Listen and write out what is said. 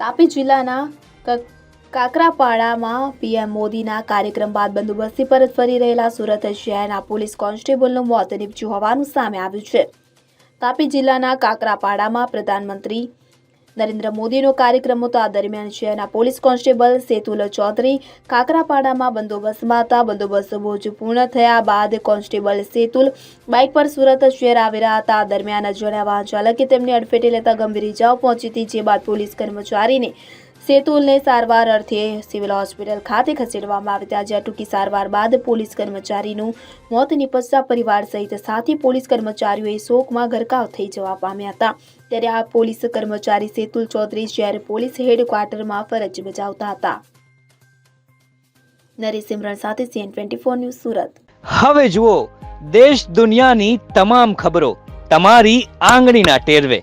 તાપી જિલ્લાના કાકરાપાડામાં પીએમ મોદીના કાર્યક્રમ બાદ બંદોબસ્તી પરત ફરી રહેલા સુરત શહેરના પોલીસ કોન્સ્ટેબલનું મોત નીપજ્યું હોવાનું સામે આવ્યું છે. તાપી જિલ્લાના કાકરાપાડામાં પ્રધાનમંત્રી નરેન્દ્ર મોદીનો કાર્યક્રમ હતો આ દરમિયાન શહેરના પોલીસ કોન્સ્ટેબલ સેતુલ ચૌધરી કાકરાપાડામાં બંદોબસ્તમાં હતા બંદોબસ્ત બોજ પૂર્ણ થયા બાદ કોન્સ્ટેબલ સેતુલ બાઇક પર સુરત શહેર આવી રહ્યા હતા. દરમિયાન અજાણ્યા વાહન ચાલકે તેમને અડફેટે લેતા ગંભીર ઇજાઓ પહોંચી હતી, જે બાદ પોલીસ કર્મચારીને સેતુલને સારવાર અર્થે સિવિલ હોસ્પિટલ ખાતે ખસેડવામાં હતા. જ્યાં ટૂંકી સારવાર બાદ પોલીસ કર્મચારીનું મોત નિપજતા પરિવાર સહિત સાથી પોલીસ કર્મચારીઓએ શોકમાં ગરકાવ થઈ જવા પામ્યા હતા. ત્યારે આ પોલીસ કર્મચારી સેતુલ ચૌધરી જ્યારે પોલીસ હેડક્વાર્ટરમાં ફરજ બજાવતા હતા. નરેશ સિમરણ સાથે CN twenty four news Surat. હવે જુઓ, દેશ દુનિયાની તમામ ખબરો તમારી આંગળીના ટેરવે.